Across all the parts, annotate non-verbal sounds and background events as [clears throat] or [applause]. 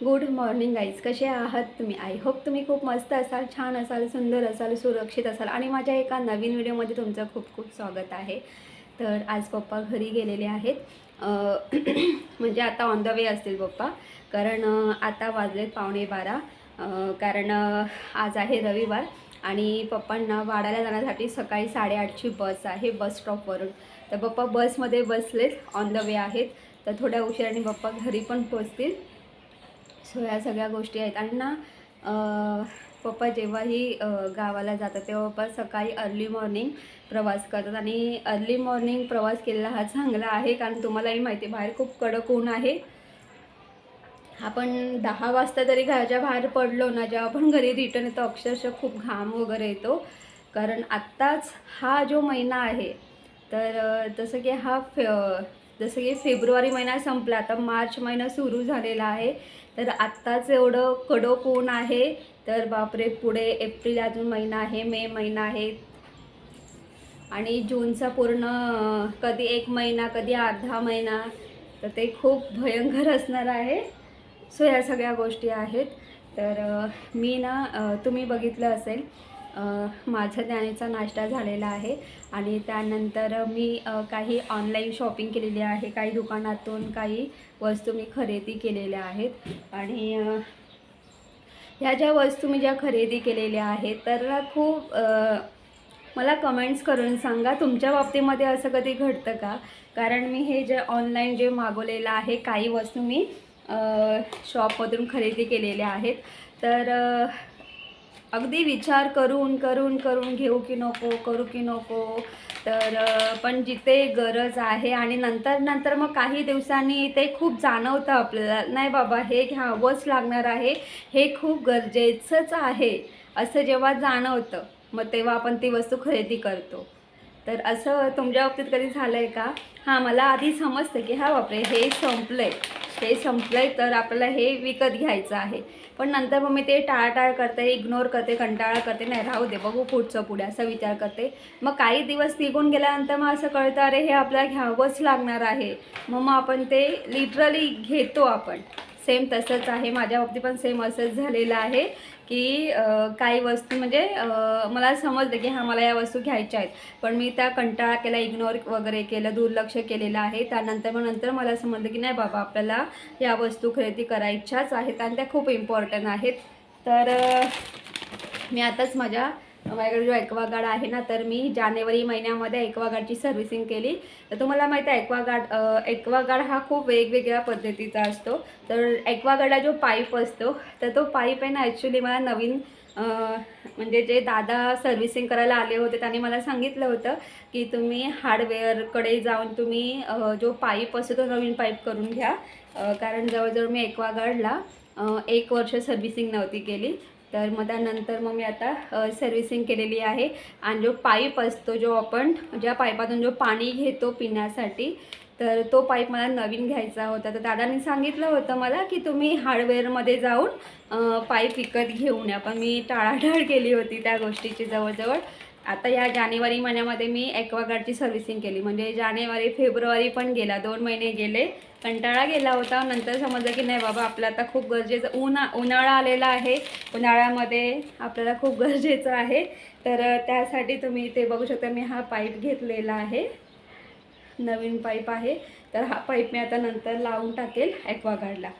Good morning guys कसे आहात तुम्ही? आय होप तुम्ही खूप मस्त असाल छान असाल सुंदर असाल सुरक्षित असाल. आणि माझ्या एका नवीन व्हिडिओमध्ये तुमचं खूप खूप स्वागत आहे. तर आज पप्पा घरी गेलेले आहेत. [clears throat] म्हणजे आता ऑन द वे असतील पप्पा. कारण आता वाजलेत पावणे बारा. कारण आज आहे रविवार आणि पप्पांना वाडाला जाण्यासाठी सकाळी साडेआठची बस आहे बस स्टॉपवरून तर पप्पा बसमध्ये बसलेत ऑन द वे आहेत. तर थोड्या उशिराने पप्पा घरी पण पोचतील. सो ह्या सगळ्या गोष्टी आहेत. आणि ना पप्पा जेव्हाही गावाला जातात तेव्हा पप्पा सकाळी अर्ली मॉर्निंग प्रवास करतात. आणि अर्ली मॉर्निंग प्रवास केलेला हा चांगला आहे कारण तुम्हालाही माहिती आहे बाहेर खूप कडक ऊन आहे. आपण दहा वाजता तरी घराच्या बाहेर पडलो ना जेव्हा आपण घरी रिटर्न येतो अक्षरशः खूप घाम वगैरे येतो. कारण आत्ताच हा जो महिना आहे तर जसं की हा फे जसं की फेब्रुवारी महिना संपला आता मार्च महिना सुरू झालेला आहे. तर आत्ताच एवढं कडक ऊन आहे. तर बापरे पुढे एप्रिल अजून महिना आहे मे महिना आहे. आणि जूनचा पूर्ण कधी एक महिना कधी अर्धा महिना तर ते खूप भयंकर असणार आहे. सो ह्या सगळ्या गोष्टी आहेत. तर मी ना तुम्ही बघितलं असेल माझा ज्ञानेचा नाश्ता झालेला आहे आणि त्यानंतर मी काही ऑनलाईन शॉपिंग केलेली आहे. काही दुकानातून काही वस्तू मी खरेदी केलेल्या आहेत. आणि ह्या ज्या वस्तू मी ज्या खरेदी केलेल्या आहेत तर खूप मला कमेंट्स करून सांगा. तुमच्या बाबतीमध्ये असं कधी घडतं का? कारण मी हे जे ऑनलाईन जे मागवलेलं आहे काही वस्तू मी शॉपमधून खरेदी केलेल्या आहेत. तर अगदी विचार करून करून करून घेऊ की नको करू की नको. तर पण जिथे गरज आहे आणि नंतर नंतर मग काही दिवसांनी ते खूप जाणवतं आपल्याला. नाही बाबा हे घ्यावंच लागणार आहे हे खूप गरजेचंच आहे असं जेव्हा जाणवतं मग तेव्हा आपण ती वस्तू खरेदी करतो. तर असं तुमच्या बाबतीत कधी झालं आहे का? हां मला आधी समजतं की हा बापरे हे संपलं आहे हे संपलं तर आपल्याला हे विकत घ्यायचं आहे. पण नंतर मग मी ते टाळाटाळ करते इग्नोर करते कंटाळा करते नाही राहू दे बघू पुढचं पुढे असा विचार करते. मग काही दिवस निघून गेल्यानंतर मग असं कळतं अरे हे आपल्याला घ्यावंच लागणार आहे. मग मग आपण ते लिटरली घेतो आपण. सेम तसंच आहे. माझ्या बाबतीत पण सेम असंच झालेलं आहे की काही वस्तू म्हणजे मला समजलं की हा मला या वस्तू घ्यायच्या आहेत. पण मी त्या कंटाळा केला इग्नोर वगैरे केलं दुर्लक्ष केलेलं आहे. त्यानंतर मग नंतर मला समजलं की नाही बाबा आपल्याला या वस्तू खरेदी करायच्याच आहेत आणि त्या खूप इम्पॉर्टंट आहेत. तर मी आताच माझ्या माझ्याकडे जो ॲक्वागार्ड आहे ना तर मी जानेवारी महिन्यामध्ये ॲक्वागार्डची सर्व्हिसिंग केली. तर तुम्हाला माहिती आहे ॲक्वागार्ड ॲक्वागार्ड हा खूप वेगवेगळ्या पद्धतीचा असतो. तर ॲक्वागार्डला जो पाईप असतो तर तो पाईप आहे ना ॲक्च्युली मला नवीन म्हणजे जे दादा सर्व्हिसिंग करायला आले होते त्यांनी मला सांगितलं होतं की तुम्ही हार्डवेअरकडे जाऊन तुम्ही जो पाईप असतो तो नवीन पाईप करून घ्या. कारण जवळजवळ मी ॲक्वागार्डला एक वर्ष सर्व्हिसिंग नव्हती केली. तर मग त्यानंतर मग मी आता सर्व्हिसिंग केलेली आहे. आणि जो पाईप असतो जो आपण ज्या पाईपातून जो पाणी घेतो पिण्यासाठी तर तो पाईप मला नवीन घ्यायचा होता. तर दादांनी सांगितलं होतं मला की तुम्ही हार्डवेअरमध्ये जाऊन पाईप विकत घेऊन या. पण मी टाळाटाळ केली होती त्या गोष्टीची जवळजवळ. आता या जानेवारी महिन्यामध्ये मी ॲक्वागार्डची सर्व्हिसिंग केली. म्हणजे जानेवारी फेब्रुवारी पण गेला. दोन महिने गेले. कंटाळा गेला होता. नंतर समजलं की नाही बाबा आपलं आता खूप गरजेचं उन्हा उन्हाळा आलेला आहे. उन्हाळ्यामध्ये आपल्याला खूप गरजेचं आहे. तर त्यासाठी तुम्ही ते बघू शकता मी हा पाईप घेतलेला आहे. नवीन पाईप आहे. तर हा पाईप मी आता नंतर लावून टाकेल ॲक्वागार्डला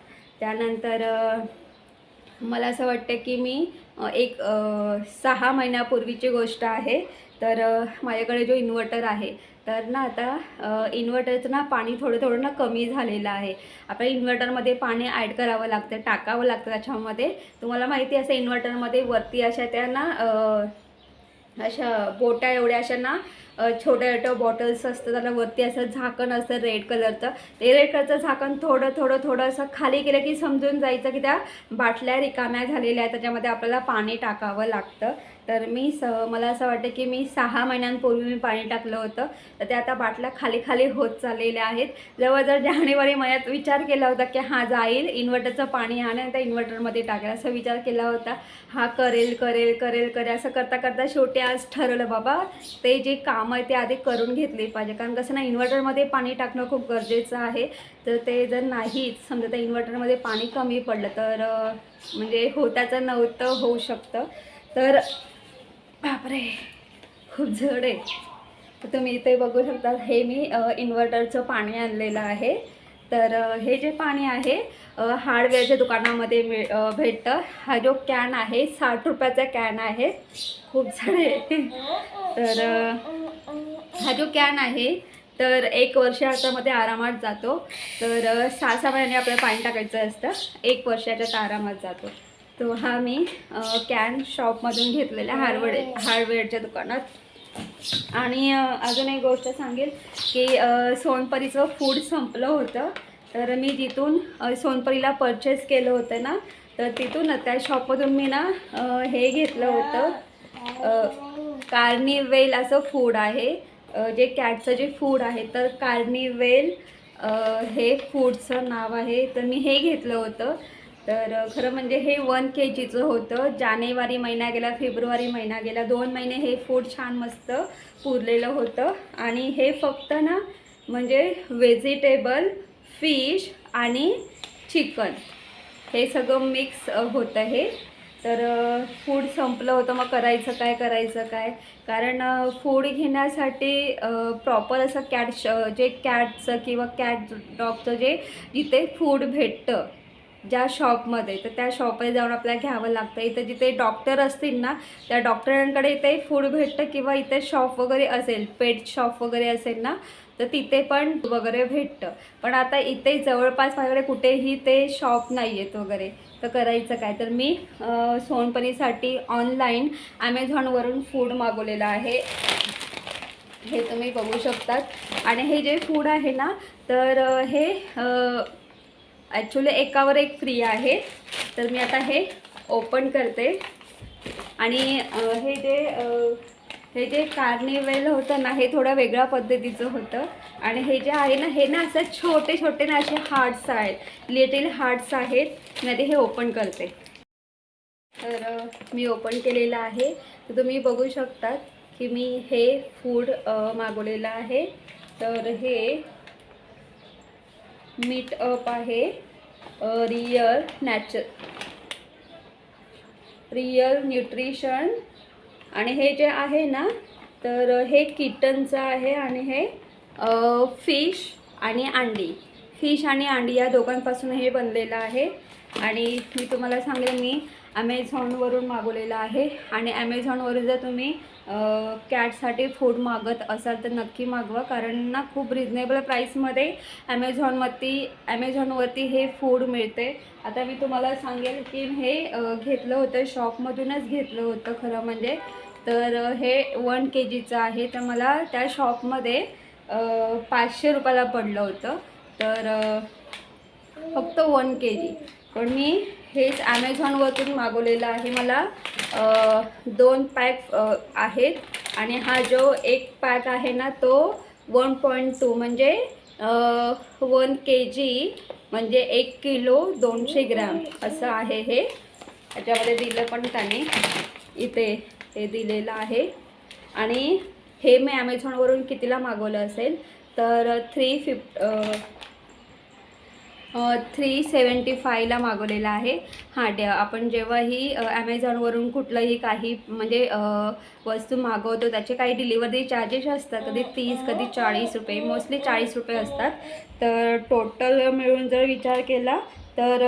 त्यानंतर मला असं वाटतं की मी एक सहा महिन्यापूर्वीची गोष्ट आहे. तर माझ्याकडे जो इन्व्हर्टर आहे तर ना आता इन्व्हर्टरचं ना पाणी थोडं थोडं ना कमी झालेलं आहे. आपण इन्व्हर्टरमध्ये पाणी ॲड करावं लागतं टाकावं लागतं त्याच्यामध्ये. तुम्हाला माहिती असं इन्व्हर्टरमध्ये वरती अशा त्या ना अशा बोट्या एवढ्या अशा ना छोट्या छोट्या बॉटल्स असतं त्याला वरती असं झाकण असतं रेड कलरचं ते रेड कलरचं झाकण थोडं थोडं थोडं असं खाली केलं की समजून जायचं की त्या बाटल्या रिकाम्या झालेल्या आहेत त्याच्यामध्ये आपल्याला पाणी टाकावं लागतं. तर मी स मला असं वाटतं की मी सहा महिन्यांपूर्वी मी पाणी टाकलं होतं. तर ते आता बाटल्या खाली खाली होत चाललेल्या आहेत. जवळजवळ जानेवारी महिन्यात विचार केला होता की हा जाईल इन्व्हर्टरचं पाणी आणि त्या इन्व्हर्टरमध्ये टाकेल. असा विचार केला होता. हा करेल करेल करेल करेल. असं करता करता शेवटी आज ठरवलं बाबा ते जे काम आहे ते आधी करून घेतली पाहिजे. कारण कसं ना इन्व्हर्टरमध्ये पाणी टाकणं खूप गरजेचं आहे. तर ते जर नाही समजा त्या इन्व्हर्टरमध्ये पाणी कमी पडलं तर म्हणजे होत्याचं नव्हतं होऊ शकतं. तर बापरे खूप जड आहे. तर तुम्ही इथे बघू शकता हे मी इन्व्हर्टरचं पाणी आणलेलं आहे. तर हे जे पाणी आहे हार्डवेअरच्या दुकानामध्ये मिळ भेटतं. हा जो कॅन आहे साठ रुपयाचा कॅन आहे. खूप जड आहे. तर हा जो कॅन आहे तर एक वर्ष ह्याच्यामध्ये आरामात जातो. तर सहा सहा महिन्याने आपल्याला पाणी टाकायचं असतं. एक वर्षाच्या आरामात जातो. तो हा मी कॅन शॉपमधून घेतलेला हार्डवेअर हार्डवेअरच्या दुकानात. आणि अजून एक गोष्ट सांगेल की सोनपरीचं फूड संपलं होतं. तर मी जिथून सोनपरीला परचेस केलं होतं ना तर तिथून त्या शॉपमधून मी ना हे घेतलं होतं. कार्निवेल असं फूड आहे. जे कॅटचं जे फूड आहे तर कार्निवेल हे फूडचं नाव आहे. तर मी हे घेतलं होतं. तर खरं म्हणजे हे वन के जीचं होतं. जानेवारी महिना गेला फेब्रुवारी महिना गेला दोन महिने हे फूड छान मस्त पुरलेलं होतं. आणि हे फक्त ना म्हणजे व्हेजिटेबल फिश आणि चिकन. हे सगळं मिक्स होतं हे. तर फूड संपलं होतं मग करायचं काय करायचं काय? कारण फूड घेण्यासाठी प्रॉपर असं कॅट जे कॅटचं किंवा कॅट डॉगचं जे जिथे फूड भेटतं ज्या शॉपमध्ये तर त्या शॉपमध्ये जाऊन आपल्याला घ्यावं लागतं. इथं जिथे डॉक्टर असतील ना त्या डॉक्टरांकडे इथे फूड भेटतं किंवा इथे शॉप वगैरे असेल पेट शॉप वगैरे असेल ना तर तिथे पण वगैरे भेटतं. पण आता इथे जवळपास माझ्याकडे कुठेही ते शॉप नाही आहेत वगैरे. तर करायचं काय? तर मी सोनपणीसाठी ऑनलाईन ॲमेझॉनवरून फूड मागवलेलं आहे. हे तुम्ही बघू शकतात. आणि हे जे फूड आहे ना तर हे ॲक्च्युली एकावर एक फ्री आहे. तर मी आता हे ओपन करते. आणि हे जे हे जे कार्निवेल होतं ना हे थोडं वेगळ्या पद्धतीचं होतं. आणि हे जे आहे ना हे ना असं छोटे छोटे ना असे हार्ट्स आहेत. लिटिल हार्ट्स आहेत. मी आधी हे ओपन करते. तर मी ओपन केलेलं आहे. तर तुम्ही बघू शकतात की मी हे फूड मागवलेलं आहे. तर हे मीट अप आहे. रियल नॅचर रियल न्यूट्रिशन आणि हे जे आहे ना तर हे किटनचं आहे आणि हे फिश आणि अंडी. फिश आणि अंडी या दोघांपासून हे बनलेलं आहे. आणि मी तुम्हाला सांगेल मी ॲमेझॉनवरून मागवलेलं आहे. आणि ॲमेझॉनवरून जर तुम्ही कॅटसाठी फूड मागत असाल तर नक्की मागवा. कारण ना खूप रिजनेबल प्राईसमध्ये ॲमेझॉनवरती ॲमेझॉनवरती हे फूड मिळते. आता मी तुम्हाला सांगेल की हे घेतलं होतं शॉपमधूनच घेतलं होतं खरं म्हणजे. तर हे वन के जीचं आहे. तर मला त्या शॉपमध्ये पाचशे रुपयाला पडलं होतं. तर फक्त वन के जी पण मी हेच ॲमेझॉनवरून मागवलेलं आहे. मला दोन पॅक आहेत. आणि हा जो एक पॅक आहे ना तो वन पॉईंट टू म्हणजे वन के जी म्हणजे एक किलो दोनशे ग्रॅम असं आहे हे. याच्यामध्ये दिलं पण त्याने. इथे हे दिलेलं आहे. आणि हे मी ॲमेझॉनवरून कितीला मागवलं असेल? तर थ्री फिफ्ट थ्री सेवन्टी फायला मागवलेला आहे. हां डे आपण जेव्हाही ॲमेझॉनवरून कुठलंही काही म्हणजे वस्तू मागवतो त्याचे काही डिलिव्हरी चार्जेस असतात. कधी तीस कधी चाळीस रुपये मोस्टली चाळीस रुपये असतात. तर टोटल मिळून जर विचार केला तर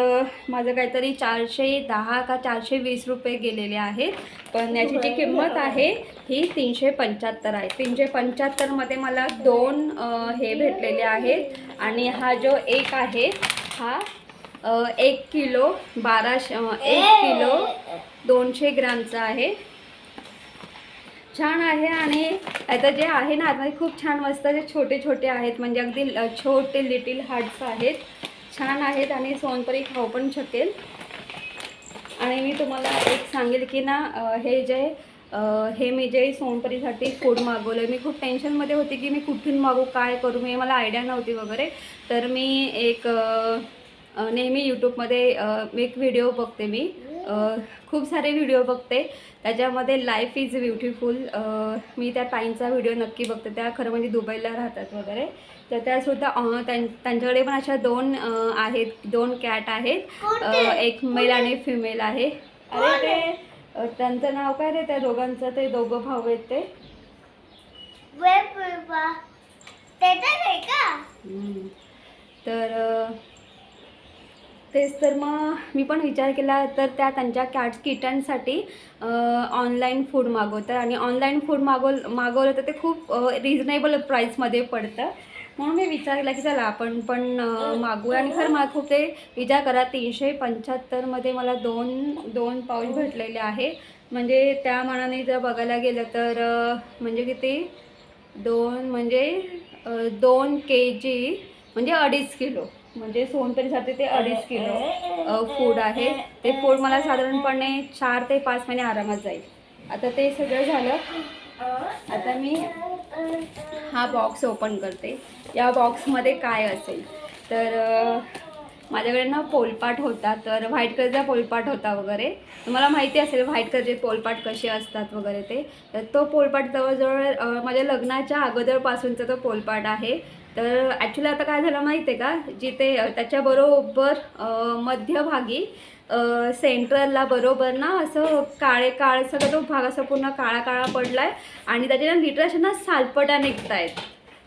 माझं काहीतरी चारशे दहा का चारशे वीस रुपये गेलेले आहेत. पण याची जी किंमत आहे ही तीनशे पंच्याहत्तर आहे. तीनशे पंच्याहत्तरमध्ये मला दोन हे भेटलेले आहेत. आणि हा जो एक आहे हा एक किलो बाराशे एक किलो दोनशे ग्रामचा आहे. छान आहे आणि आता जे आहे ना आता खूप छान मस्त जे छोटे छोटे आहेत. म्हणजे अगदी छोटे लिटिल हार्ट्स आहेत. छान आहेत आणि सोनपरी खाऊ पण शकेल. आणि मी तुम्हाला एक सांगेल की ना हे जे हे मी जे सोनपरीसाठी फूड मागवलं मी खूप टेन्शनमध्ये होते की मी कुठून मागू काय करू मी मला आयडिया नव्हती वगैरे. तर मी एक नेहमी यूट्यूबमध्ये एक व्हिडिओ बघते मी. खूप सारे व्हिडिओ बघते. त्याच्यामध्ये लाईफ इज ब्युटिफुल मी त्या ताईंचा व्हिडिओ नक्की बघते. त्या खरं म्हणजे दुबईला राहतात वगैरे. तर त्यासुद्धा त्यांच्याकडे पण अशा दोन आहेत. दोन कॅट आहेत. एक मेल आणि फिमेल आहे. अरे ते त्यांचं नाव काय रे? त्या दोघांचं ते दोघं भाऊ आहेत ते. तर तेच तर मग मी पण विचार केला तर त्या त्यांच्या कॅट किटनसाठी ऑनलाईन फूड मागवतात. आणि ऑनलाईन फूड मागव मागवलं तर ते खूप रिजनेबल प्राईसमध्ये पडतं. म्हणून मी विचार केला की चला आपण पण अ, मागवूया. आणि खरं मला खूप ते विचार करा तीनशे पंच्याहत्तरमध्ये मला दोन दोन पाऊच भेटलेले आहे. म्हणजे त्या मानाने जर बघायला गेलं तर म्हणजे किती? दोन म्हणजे दोन के जी म्हणजे अडीच किलो. म्हणजे सोनतरीसाठी ते अडीच किलो. फूड आहे. ते फूड मला साधारणपणे चार ते पाच महिने आरामात जाईल. आता ते सगळं झालं. आता मी हा बॉक्स ओपन करते. या बॉक्समध्ये काय असेल? तर माझ्याकडे ना पोलपाट होता. तर व्हाईट कलरचा पोलपाट होता वगैरे. तुम्हाला माहिती असेल व्हाईट कलरचे पोलपाट कसे असतात वगैरे ते. तर तो पोलपाट जवळजवळ माझ्या लग्नाच्या अगोदरपासूनचा तो पोलपाट आहे. तर ॲक्च्युली आता काय झालं माहिती आहे का? जिथे त्याच्याबरोबर मध्यभागी सेंट्रलला बरोबर ना असं काळे काळ सगळं तो भाग असा पूर्ण काळा काळा पडला आहे आणि त्याच्या लिटर अशा ना सालपट्या निघत आहेत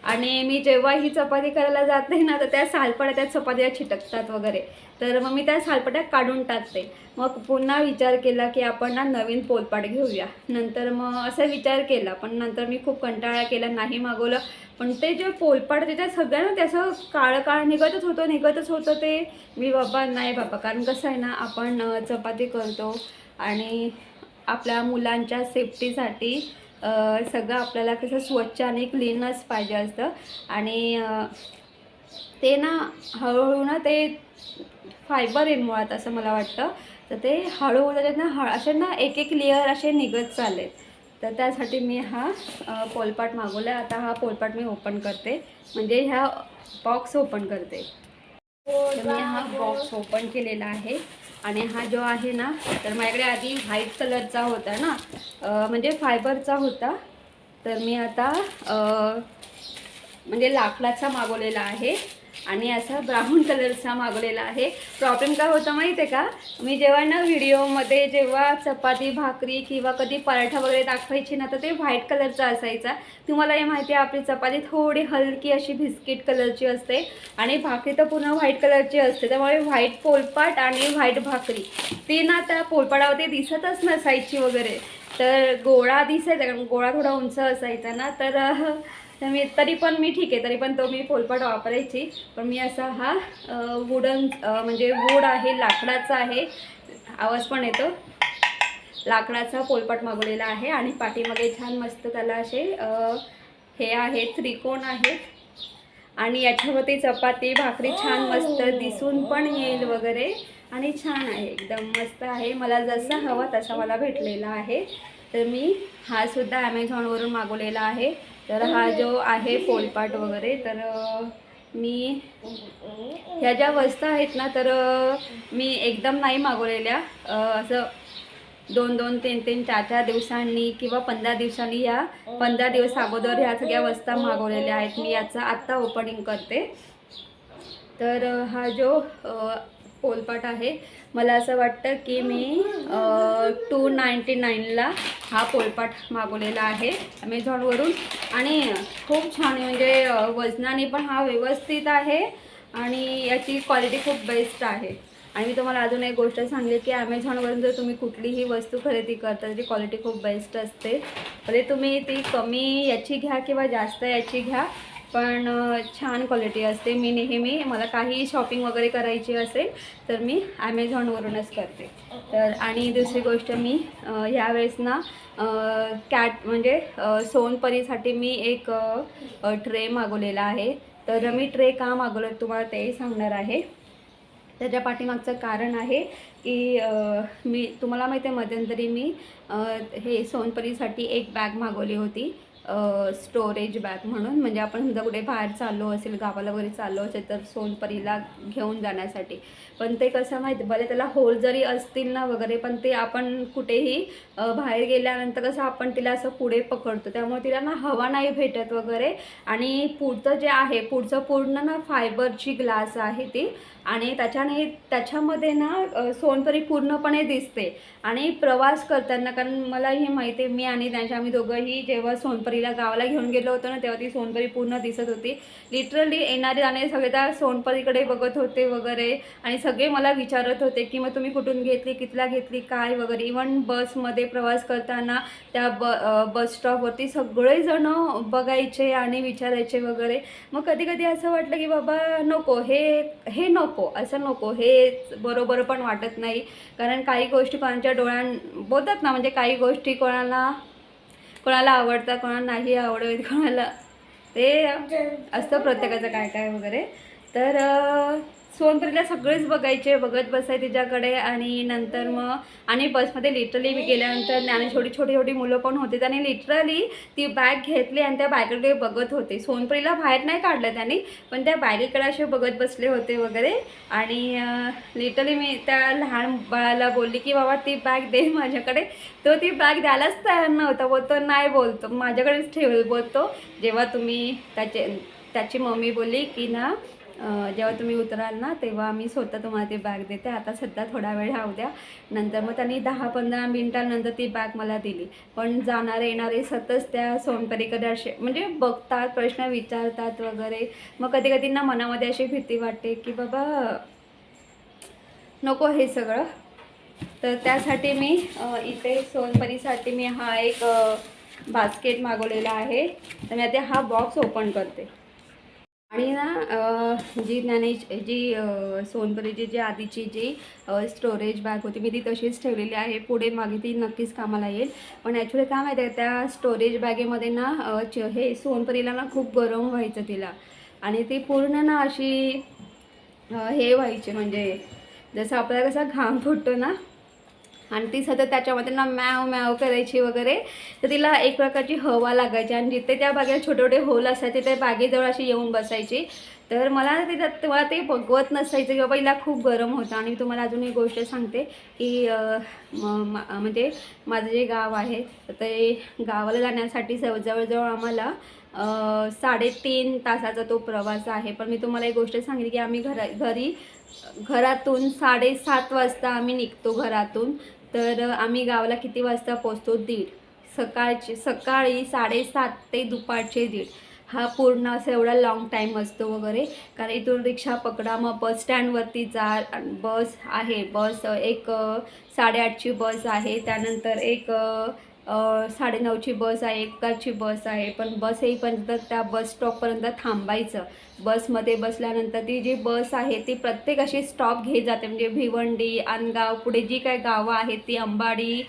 आणि मी जेव्हा ही चपाती करायला जाते ना तर त्या सालपट्या त्या चपात्या छिटकतात वगैरे. तर मग मी त्या सालपट्या काढून टाकते. मग पुन्हा विचार केला की आपण ना नवीन पोलपाट घेऊया. नंतर मग असा विचार केला पण नंतर मी खूप कंटाळा केला नाही मागवलं. पण ते जे पोलपाट त्याच्यात सगळ्यांना त्याचं काळ काळं काळ निघतच होतं निघतच होतं ते. मी बाबा नाही बाबा कारण कसं आहे ना आपण चपाती करतो आणि आपल्या मुलांच्या सेफ्टीसाठी सगळं आपल्याला कसं स्वच्छ आणि क्लीनच पाहिजे असतं. आणि ते ना हळूहळू ना ते फायबर आहे मुळात असं मला वाटतं. तर ते हळूहळू त्याच्यात ना हळ असे ना एक एक लेअर असे निघत चालले तर त्यासाठी मी हा पोलपाट मागवला आता हा पोलपाट मी ओपन करते. म्हणजे ह्या बॉक्स ओपन करते. तर मी हा बॉक्स ओपन केलेला आहे. आणि हा जो आहे ना तर माझ्याकडे आधी व्हाईट कलरचा होता ना म्हणजे फायबरचा होता. तर मी आता म्हणजे लाकडाचा मागवलेला आहे. आणि असा ब्राऊन कलरचा मागवलेला आहे. प्रॉब्लेम काय होता माहिती आहे का? मी जेव्हा ना व्हिडिओमध्ये जेव्हा चपाती भाकरी किंवा कधी पराठा वगैरे दाखवायची ना तर ते व्हाईट कलरचा असायचा. तुम्हाला हे माहिती आहे आपली चपाती थोडी हलकी अशी बिस्किट कलरची असते आणि भाकरी तर पूर्ण व्हाईट कलरची असते. त्यामुळे व्हाईट पोलपाट आणि व्हाईट भाकरी ती ना त्या पोलपाटावरती दिसतच नसायची वगैरे. तर गोळा दिसायचा कारण गोळा थोडा उंच असायचा ना तर तर मी तरी पण मी ठीक आहे तरी पण तो मी पोलपाट वापरायची. पण मी असा हा वुडन म्हणजे वूड आहे लाकडाचा आहे. आवाज पण येतो. लाकडाचा पोलपाट मागवलेला आहे आणि पाठीमागे छान मस्त त्याला असे हे आहेत त्रिकोण आहेत आणि याच्यावरती चपाती भाकरी छान मस्त दिसून पण येईल वगैरे. आणि छान आहे एकदम मस्त आहे. मला जसा हवा तसा मला भेटलेला आहे. तर मी हा सुद्धा ॲमेझॉनवरून मागवलेला आहे. तर हा जो आहे पोलपाट वगैरे तर मी ह्या ज्या वस्तू आहेत ना तर मी एकदम नाही मागवलेल्या. असं दोन दोन तीन तीन चार चार दिवसांनी किंवा पंधरा दिवसांनी या पंधरा दिवस अगोदर ह्या सगळ्या वस्तू मागवलेल्या आहेत. मी याचं आत्ता ओपनिंग करते. तर हा जो पोलपाट आहे मला असं वाटतं की मी टू नाईंटी नाईनला हा पोलपाट मागवलेला आहे ॲमेझॉनवरून आणि खूप छान म्हणजे वजनाने पण हा व्यवस्थित आहे आणि याची क्वालिटी खूप बेस्ट आहे. आणि मी तुम्हाला अजून एक गोष्ट सांगली की ॲमेझॉनवरून जर तुम्ही कुठलीही वस्तू खरेदी करता त्याची क्वालिटी खूप बेस्ट असते. म्हणजे तुम्ही ती कमी याची घ्या किंवा जास्त याची घ्या पण छान क्वालिटी असते. मी नेहमी मला काही शॉपिंग वगैरे करायची असेल तर मी ॲमेझॉनवरूनच करते. तर आणि दुसरी गोष्ट मी ह्यावेळेस ना कॅट म्हणजे सोनपरीसाठी मी एक ट्रे मागवलेला आहे. तर मी ट्रे का मागवलं तुम्हाला तेही सांगणार आहे. त्याच्या पाठीमागचं कारण आहे की मी तुम्हाला माहिती आहे मध्यंतरी मी हे सोनपरीसाठी एक बॅग मागवली होती. स्टोरेज बॅग म्हणून. म्हणजे आपण समजा कुठे बाहेर चाललो असेल गावाला वगैरे चाललो असेल तर सोनपरीला घेऊन जाण्यासाठी. पण ते कसं माहिती भले त्याला होल जरी असतील ना वगैरे पण ते आपण कुठेही बाहेर गेल्यानंतर कसं आपण तिला असं पुढे पकडतो. त्यामुळे तिला ना हवा नाही भेटत वगैरे. आणि पुढचं जे आहे पुढचं पूर्ण ना फायबरची ग्लास आहे ती. आणि त्याच्याने त्याच्यामध्ये ना सोनपरी पूर्णपणे दिसते. आणि प्रवास करताना कारण मला हे माहिती आहे मी आणि त्यांच्या आम्ही दोघंही जेव्हा सोनपरीला गावाला घेऊन गेलो होतो ना तेव्हा ती सोनपरी पूर्ण दिसत होती. लिटरली येणारे जाणारे सगळे त्या सोनपरीकडे बघत होते वगैरे. आणि सगळे मला विचारत होते की मग तुम्ही कुठून घेतली कितला घेतली काय वगैरे. इवन बसमध्ये प्रवास करताना त्या ब बस स्टॉपवरती सगळेजण बघायचे आणि विचारायचे वगैरे. मग कधी कधी असं वाटलं की बाबा नको हे हे नको असं नको हे बरोबर पण वाटत नाही. कारण काही गोष्टी कोणाच्या डोळ्यां बोलतात ना म्हणजे काही गोष्टी कोणाला कोणाला आवडतात कोणाला नाही आवडत कोणाला ते असतं प्रत्येकाचं काय काय वगैरे. तर सोनपुरीला सगळेच बघायचे बघत बसाय तिच्याकडे आणि नंतर मग आणि बसमध्ये लिटरली मी गेल्यानंतर आणि छोटी छोटी छोटी मुलं पण होते त्याने लिटरली ती बॅग घेतली आणि त्या बॅगकडे बघत होते. सोनपुरीला बाहेर नाही काढलं त्यांनी पण त्या बॅगेकडे असे बघत बसले होते वगैरे. आणि लिटरली मी त्या लहान बाळाला बोलली की बाबा ती बॅग दे माझ्याकडे. तो ती बॅग द्यायलाच तयार नव्हता बोलतो नाही बोलतो. माझ्याकडेच ठेव बोलतो जेव्हा तुम्ही त्याचे त्याची मम्मी बोलली की ना जेव्हा तुम्ही उतराल ना तेव्हा मी स्वतः तुम्हाला ती बॅग देते. आता सध्या थोडा वेळ राहू द्या. नंतर मग त्यांनी दहा पंधरा मिनिटांनंतर ती बॅग मला दिली. पण जाणारे येणारे सतत त्या सोनपरीकडे असे म्हणजे बघतात प्रश्न विचारतात वगैरे. मग कधी कधी ना मनामध्ये अशी भीती वाटते की बाबा नको हे सगळं. तर त्यासाठी मी इथे सोनपरीसाठी मी हा एक बास्केट मागवलेला आहे. तर मी आता हा बॉक्स ओपन करते. आणि ना जी ज्ञानेश जी सोनपरीची जी आधीची जी स्टोरेज बॅग होती मी ती तशीच ठेवलेली आहे. पुढे मागे ती नक्कीच कामाला येईल. पण ॲक्च्युली काय माहिती आहे त्या स्टोरेज बॅगेमध्ये ना च- हे सोनपरीला ना खूप गरम व्हायचं तिला. आणि ती पूर्ण ना अशी हे व्हायचे म्हणजे जसं आपल्याला कसा घाम फुटतो ना आणि ती सतत त्याच्यामध्ये ना मॅव मॅव करायची वगैरे. तर तिला एक प्रकारची हवा लागायची आणि जिथे त्या बागेत छोटे छोटे होल असायचे त्या बागेजवळ अशी येऊन बसायची. तर मला तिथं तेव्हा ते बघवत नसायचं की बाबा हिला खूप गरम होतं. आणि मी तुम्हाला अजून एक गोष्ट सांगते की मा- म्हणजे माझं जे गाव आहे तर ते गावाला जाण्यासाठी जवळ जवळजवळ आम्हाला साडेतीन तासाचा तो प्रवास आहे. पण मी तुम्हाला एक गोष्ट सांगितली की आम्ही घरा घरी घरातून साडेसात वाजता आम्ही निघतो घरातून. तर आम्ही गावाला किती वाजता पोचतो दीड. सकाळचे सकाळी साडेसात ते दुपारचे दीड. हा पूर्ण असं एवढा लाँग टाईम असतो वगैरे. कारण इथून रिक्षा पकडा मग बस स्टँडवरती जा. आणि बस आहे बस एक साडेआठची बस आहे. त्यानंतर एक साडेनऊची बस आहे एकाची बस आहे पण बस येईपर्यंत त्या बस स्टॉपपर्यंत थांबायचं. बसमध्ये बसल्यानंतर ती जी बस आहे ती प्रत्येक अशी स्टॉप घेत जाते. म्हणजे भिवंडी आणगाव पुढे जी काही गावं आहेत ती अंबाडी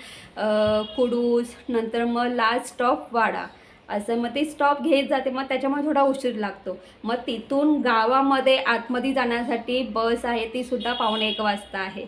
कुडूस नंतर मग लास्ट स्टॉप वाडा. असं मग ती स्टॉप घेत जाते मग त्याच्यामुळे थोडा उशीर लागतो. मग तिथून गावामध्ये आतमध्ये जाण्यासाठी बस आहे ती सुद्धा पावणे एक वाजता आहे.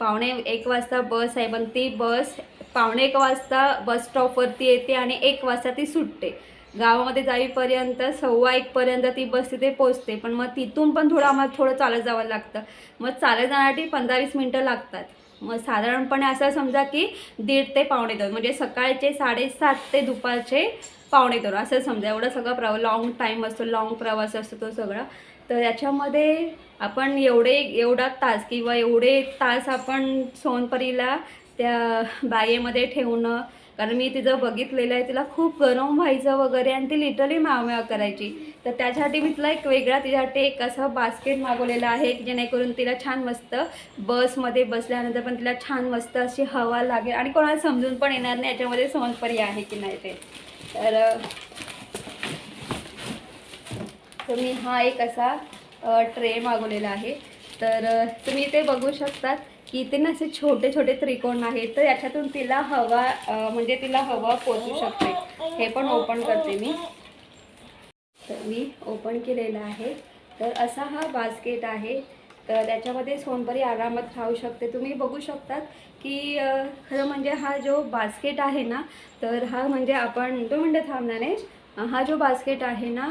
पावणे एक वाजता बस आहे पण ती बस पावणे एक वाजता बस स्टॉपवरती येते आणि एक वाजता ती सुटते. गावामध्ये जाईपर्यंत सव्वा एकपर्यंत ती बस तिथे पोचते पण मग तिथून पण थोडं आम्हाला थोडं चालत जावं लागतं. मग चालत जाण्यासाठी पंधरा वीस मिनटं लागतात. मग साधारणपणे असं समजा की दीड ते पावणे दोन म्हणजे सकाळचे साडेसात ते दुपारचे पावणे दोन असं समजा. एवढं सगळं प्रवा लाँग टाईम असतो लाँग प्रवास असतो तो सगळा. तर याच्यामध्ये आपण एवढे एवढा तास किंवा एवढे तास आपण सोनपरीला त्या बागेमध्ये ठेवणं कारण मी तिचं बघितलेलं आहे तिला खूप गरम व्हायचं वगैरे आणि ती लिटरली मावम्या करायची. तर त्याच्यासाठी मी तिला एक वेगळा तिच्यासाठी एक असं बास्केट मागवलेलं आहे की जेणेकरून तिला छान मस्त बसमध्ये बसल्यानंतर पण तिला छान मस्त अशी हवा लागेल आणि कोणाला समजून पण येणार नाही याच्यामध्ये सोनपरी आहे की नाही ते. तर तर मी हा एक असा ट्रे मागवलेला आहे. तर तुम्ही ते बघू शकतात की इथे ना असे छोटे छोटे त्रिकोण आहेत. तर याच्यातून तिला हवा म्हणजे तिला हवा पोचू शकते. हे पण ओपन करते मी. तर मी ओपन केलेलं आहे. तर असा हा बास्केट आहे. तर त्याच्यामध्ये सोनपरी आरामात राहू शकते. तुम्ही बघू शकतात की खरं म्हणजे हा जो बास्केट आहे ना तर हा म्हणजे आपण दोन मिनटं म्हणजे थांबणार नाही हा जो बास्केट आहे ना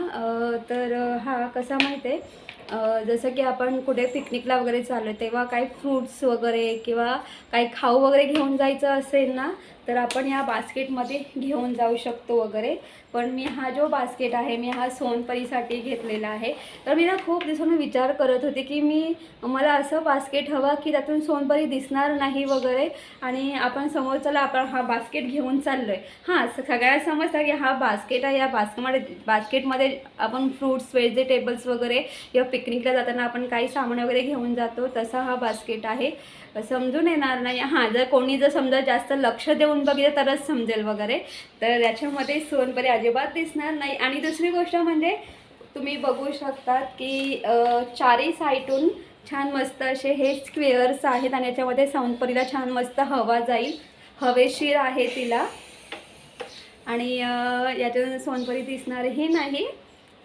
तर हा कसा माहिती आहे जसं की आपण कुठे पिकनिकला वगैरे चाललो तेव्हा काही फ्रूट्स वगैरे किंवा काही खाऊ वगैरे घेऊन जायचं असेल ना तर आपण या बास्केटमध्ये घेऊन जाऊ शकतो वगैरे. पण मी हा जो बास्केट आहे मी हा सोनपरीसाठी घेतलेला आहे. तर मी ना खूप दिसून विचार करत होते की मी मला असं बास्केट हवा की त्यातून सोनपरी दिसणार नाही वगैरे. आणि आपण समोर चला आपण हा बास्केट घेऊन चाललो आहे हां स- सगळ्यांना समजतं की हा बास्केट आहे. या बास्केटमध्ये बास्केटमध्ये आपण फ्रूट्स व्हेजिटेबल्स वगैरे किंवा पिकनिकला जाताना आपण काही सामान वगैरे घेऊन जातो. तसा हा बास्केट आहे. समजून येणार नाही. हां जर कोणी जर समजा जास्त लक्ष देऊन बघितलं तरच समजेल वगैरे. तर याच्यामध्ये सोनपरी अजिबात दिसणार नाही. आणि दुसरी गोष्ट म्हणजे तुम्ही बघू शकतात की चारी चारही साईडून छान मस्त असे हे स्क्वेअर्स आहेत आणि याच्यामध्ये सोनपरीला छान मस्त हवा जाईल. हवेशीर आहे तिला. आणि याच्यातून सोनपरी दिसणारही नाही.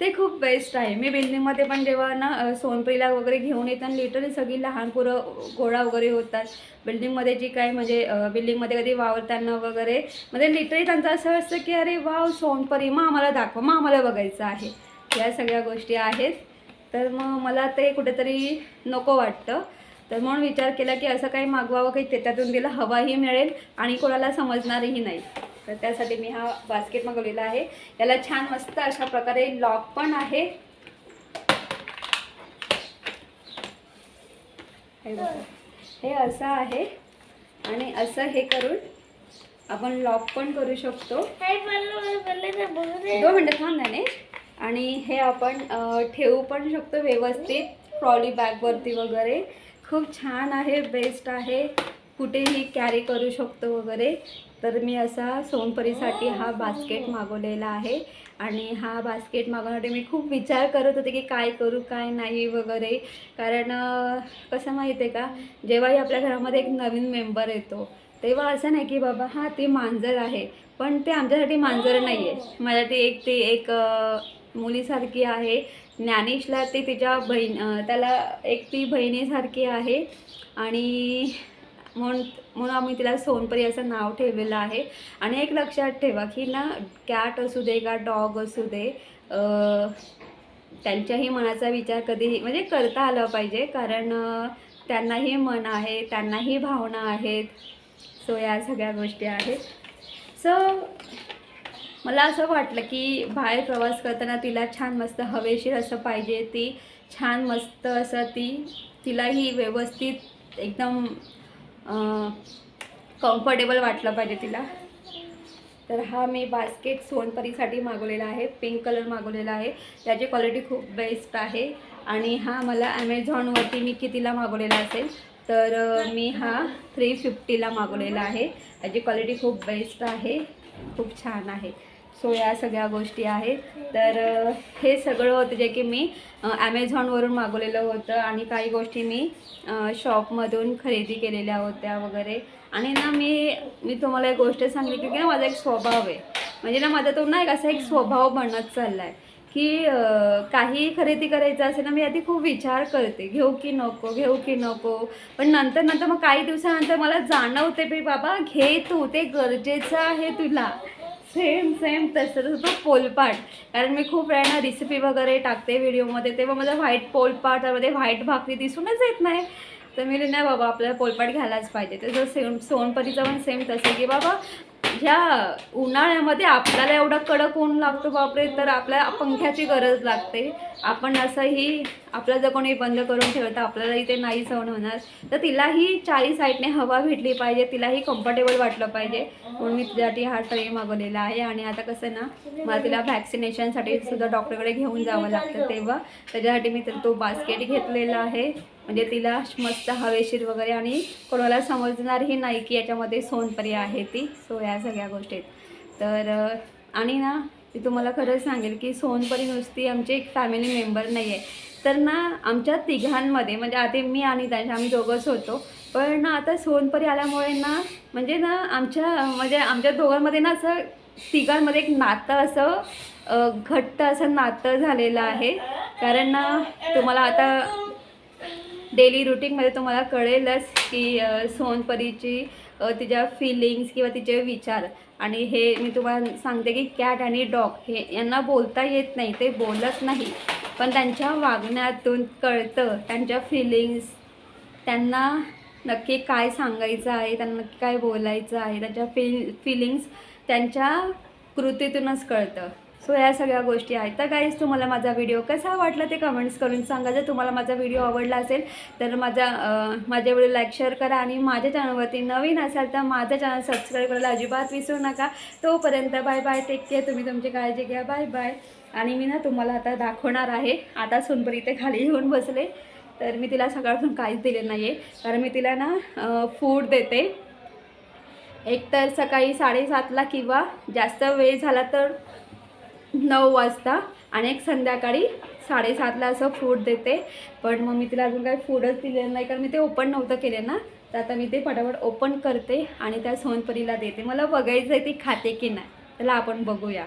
ते खूप बेस्ट आहे. मी बिल्डिंगमध्ये पण जेव्हा ना अ, सोनपरीला वगैरे घेऊन येताना लिटरली सगळी लहान पोरं गोळा वगैरे होतात. बिल्डिंगमध्ये जी काय म्हणजे बिल्डिंगमध्ये कधी वावरताना वगैरे म्हणजे लिटरली त्यांचं असं असतं की अरे वाव सोनपरी मग आम्हाला दाखवा मग आम्हाला बघायचं आहे. या सगळ्या गोष्टी आहेत. तर मग मला ते कुठेतरी नको वाटतं. तर म्हणून विचार केला की असं काही मागवावं काही त्याच्यातून तिला हवाही मिळेल आणि कोणाला समजणारही नाही. तर त्यासाठी मी हा बास्केट मागवलेला आहे. याला छान मस्त अशा प्रकारे लॉक पण आहे. हे. हे असं आहे आणि असं हे करून आपण लॉक पण करू शकतो. दोन मिनटं थांब नाही आणि हे आपण ठेवू पण शकतो व्यवस्थित. ट्रॉली बॅगवरती वगैरे. खूप छान आहे बेस्ट आहे. कुठेही कॅरी करू शकतो वगैरे. तर मी असा सोनपरीसाठी हा बास्केट मागवलेला आहे. आणि हा बास्केट मागवण्यासाठी मी खूप विचार करत होते की काय करू काय नाही वगैरे. कारण कसं माहिती आहे का जेव्हाही आपल्या घरामध्ये एक नवीन मेंबर येतो तेव्हा असं नाही की बाबा हां ती मांजर आहे. पण ते आमच्यासाठी मांजर नाही आहे माझ्यासाठी एक ती एक मुलीसारखी आहे. ज्ञानेशला ते तिच्या बहीण त्याला एक ती बहिणीसारखी आहे. आणि म्हणून म्हणून आम्ही तिला सोनपरी असं नाव ठेवलेलं आहे. आणि एक लक्षात ठेवा की ना कॅट असू दे का डॉग असू दे त्यांच्याही मनाचा विचार कधीही म्हणजे करता आला पाहिजे. कारण त्यांनाही मन आहे त्यांनाही भावना आहेत. सो या सगळ्या गोष्टी आहेत. सो मला असं वाटलं की बाहेर प्रवास करताना तिला छान मस्त हवेशीर असं पाहिजे ती छान मस्त असं ती तिलाही व्यवस्थित एकदम कम्फर्टेबल वाटलं पाहिजे तिला. तर हा मी बास्केट सोनपरीसाठी मागवलेला आहे. पिंक कलर मागवलेला आहे. त्याची क्वालिटी खूप बेस्ट आहे. आणि हा मला ॲमेझॉनवरती मी कितीला मागवलेला असेल? तर मी हा थ्री फिफ्टीला मागवलेला आहे. त्याची क्वालिटी खूप बेस्ट आहे. खूप छान आहे. सो या सगळ्या गोष्टी आहेत. तर हे सगळं होतं जे की मी ॲमेझॉनवरून मागवलेलं होतं आणि काही गोष्टी मी शॉपमधून खरेदी केलेल्या होत्या वगैरे. आणि ना मी मी तुम्हाला एक गोष्ट सांगितली की ना माझा एक स्वभाव आहे. म्हणजे ना माझा तो ना एक असा एक स्वभाव बनत चालला आहे की काही खरेदी करायचं असेल ना मी आधी खूप विचार करते. घेऊ की नको घेऊ की नको. पण नंतर नंतर मग काही दिवसानंतर मला जाणवते की बाबा घे तू ते गरजेचं आहे तुला. सेम सेम तसं तसं तो पोलपाट. कारण मी खूप वेळा रेसिपी वगैरे टाकते व्हिडिओमध्ये तेव्हा माझं व्हाईट पोलपाट त्यामध्ये व्हाईट भाकरी दिसूनच येत नाही. तर मी नाही बाबा आपल्याला पोलपाट घ्यायलाच पाहिजे. तसं सेम सोनपतीचं पण सेम तसं की बाबा ह्या उन्हाळ्यामध्ये आपल्याला एवढा कडक ऊन लागतो बापरे तर आपल्याला पंख्याची गरज लागते. आपण असंही आपलं जर कोणी बंद करून ठेवतं आपल्यालाही ते नाही सहन होणार. तर तिलाही चारी साईडने हवा भेटली पाहिजे तिलाही कम्फर्टेबल वाटलं पाहिजे. म्हणून मी तिच्यासाठी हा ट्रे मागवलेला आहे आणि आता कसं ना मला तिला व्हॅक्सिनेशनसाठी सुद्धा डॉक्टरकडे घेऊन जावं लागतं तेव्हा. त्याच्यासाठी मी तर तो बास्केट घेतलेला आहे. म्हणजे तिला मस्त हवेशीर वगैरे आणि कोणाला समजणारही नाही की याच्यामध्ये सोनपरी आहे ती. सो या सगळ्या गोष्टीत तर आणि ना मी तुम्हाला खरंच सांगेल की सोनपरी नुसती आमची एक फॅमिली मेंबर नाही आहे तर ना आमच्या तिघांमध्ये म्हणजे आधी मी आणि त्यांच्या आम्ही दोघंच होतो. पण ना आता सोनपरी आल्यामुळे ना म्हणजे ना आमच्या म्हणजे आमच्या दोघांमध्ये ना असं तिघांमध्ये एक नातं असं घट्ट असं नातं झालेलं आहे. कारण ना तुम्हाला आता डेली रुटीनमध्ये तुम्हाला कळेलच की सोनपरीची तिच्या फिलिंग्स किंवा तिचे विचार. आणि हे मी तुम्हाला सांगते की कॅट आणि डॉग हे यांना बोलता येत नाही ते बोलत नाही. पण त्यांच्या वागण्यातून कळतं त्यांच्या फिलिंग्स त्यांना नक्की काय सांगायचं आहे त्यांना नक्की काय बोलायचं आहे त्यांच्या फील फिलिंग्स त्यांच्या कृतीतूनच कळतं. सो या सगळ्या गोष्टी आहेत. तर काहीच तुम्हाला माझा व्हिडिओ कसा वाटला ते कमेंट्स करून सांगा. जर तुम्हाला माझा व्हिडिओ आवडला असेल तर माझा अं, माझ्या व्हिडिओ लाईक शेअर करा आणि माझ्या चॅनलवरती नवीन असाल तर माझा चॅनल सबस्क्राईब करायला अजिबात विसरू नका. तोपर्यंत बाय बाय टेक केअर तुम्ही तुमची काळजी घ्या. बाय बाय आणि मी ना तुम्हाला आता दाखवणार आहे. आता सोनपरी इथे खाली येऊन बसले. तर मी तिला सकाळपासून काहीच दिले नाही आहे कारण मी तिला ना फूड देते. एक तर सकाळी साडेसातला किंवा जास्त वेळ झाला तर नऊ वाजता आणि एक संध्याकाळी साडेसातला असं फूड देते. पण मग मी तिला अजून काही फूडच दिलेलं नाही कारण मी ते ओपन नव्हतं केले ना तर आता मी ते फटाफट ओपन करते आणि त्या सोनपरीला देते. मला बघायचं आहे ती खाते की नाही त्याला आपण बघूया.